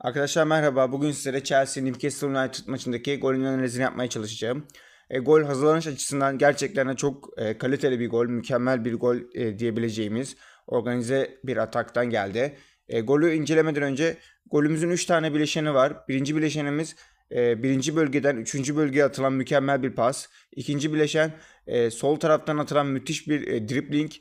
Arkadaşlar merhaba. Bugün sizlere Chelsea Newcastle United maçındaki golün analizini yapmaya çalışacağım. E, gol hazırlanış açısından gerçekten çok e, kaliteli bir gol, mükemmel bir gol e, diyebileceğimiz organize bir ataktan geldi. E, golü incelemeden önce golümüzün 3 tane bileşeni var. Birinci bileşenimiz e, birinci bölgeden üçüncü bölgeye atılan mükemmel bir pas. İkinci bileşen e, sol taraftan atılan müthiş bir e, dribbling.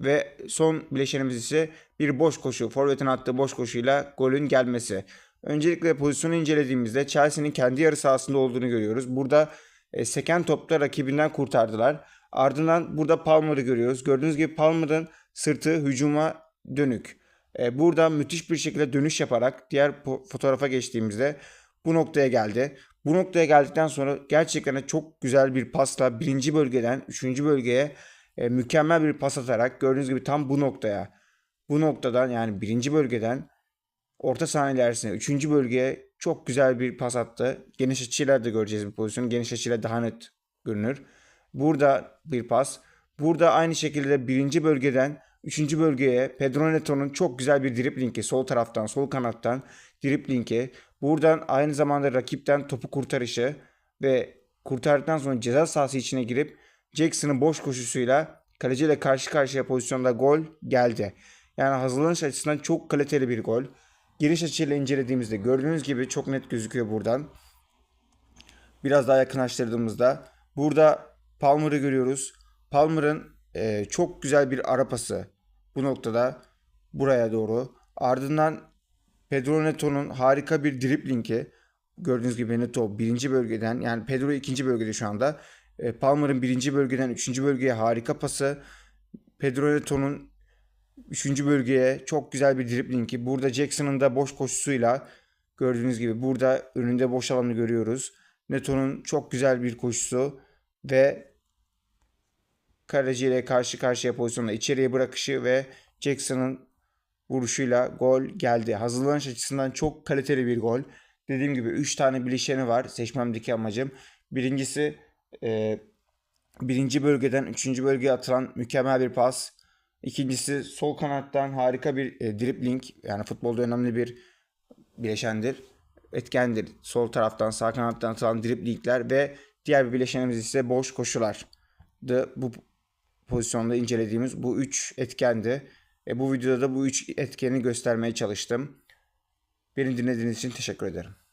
Ve son bileşenimiz ise bir boş koşu. Forvet'in attığı boş koşuyla golün gelmesi. Öncelikle pozisyonu incelediğimizde Chelsea'nin kendi yarı sahasında olduğunu görüyoruz. Burada e, seken topta rakibinden kurtardılar. Ardından burada Palmer'ı görüyoruz. Gördüğünüz gibi Palmer'ın sırtı hücuma dönük. E, burada müthiş bir şekilde dönüş yaparak diğer fotoğrafa geçtiğimizde bu noktaya geldi. Bu noktaya geldikten sonra gerçekten çok güzel bir pasla birinci bölgeden üçüncü bölgeye e, mükemmel bir pas atarak gördüğünüz gibi tam bu noktaya bu noktadan yani birinci bölgeden orta saha ilerisine üçüncü bölgeye çok güzel bir pas attı. Geniş açıyla da göreceğiz bu pozisyonu. Geniş açıyla daha net görünür. Burada bir pas. Burada aynı şekilde birinci bölgeden üçüncü bölgeye Pedro Neto'nun çok güzel bir driblingi sol taraftan sol kanattan driblingi. Buradan aynı zamanda rakipten topu kurtarışı ve kurtardıktan sonra ceza sahası içine girip Jackson'ın boş koşusuyla kaleciyle karşı karşıya pozisyonda gol geldi. Yani hazırlanış açısından çok kaliteli bir gol. Geniş açıyla incelediğimizde gördüğünüz gibi çok net gözüküyor buradan. Biraz daha yakınlaştırdığımızda burada Palmer'ı görüyoruz. Palmer'ın e, çok güzel bir ara pası bu noktada buraya doğru. Ardından Pedro Neto'nun harika bir driblingi. Gördüğünüz gibi Neto birinci bölgeden yani Pedro ikinci bölgede şu anda. E, Palmer'ın birinci bölgeden üçüncü bölgeye harika pası. Pedro Neto'nun üçüncü bölgeye çok güzel bir driblingi. Burada Jackson'ın da boş koşusuyla gördüğünüz gibi burada önünde boş alanı görüyoruz. Neto'nun çok güzel bir koşusu ve kaleci ile karşı karşıya pozisyonda içeriye bırakışı ve Jackson'ın vuruşuyla gol geldi. Hazırlanış açısından çok kaliteli bir gol. Dediğim gibi 3 tane bileşeni var seçmemdeki amacım. Birincisi e, birinci bölgeden üçüncü bölgeye atılan mükemmel bir pas. İkincisi sol kanattan harika bir e, dribbling. Yani futbolda önemli bir bileşendir. Etkendir. Sol taraftan sağ kanattan atılan dribblingler ve diğer bir bileşenimiz ise boş koşular. Bu pozisyonda incelediğimiz bu üç etkendi. E, bu videoda da bu üç etkeni göstermeye çalıştım. Beni dinlediğiniz için teşekkür ederim.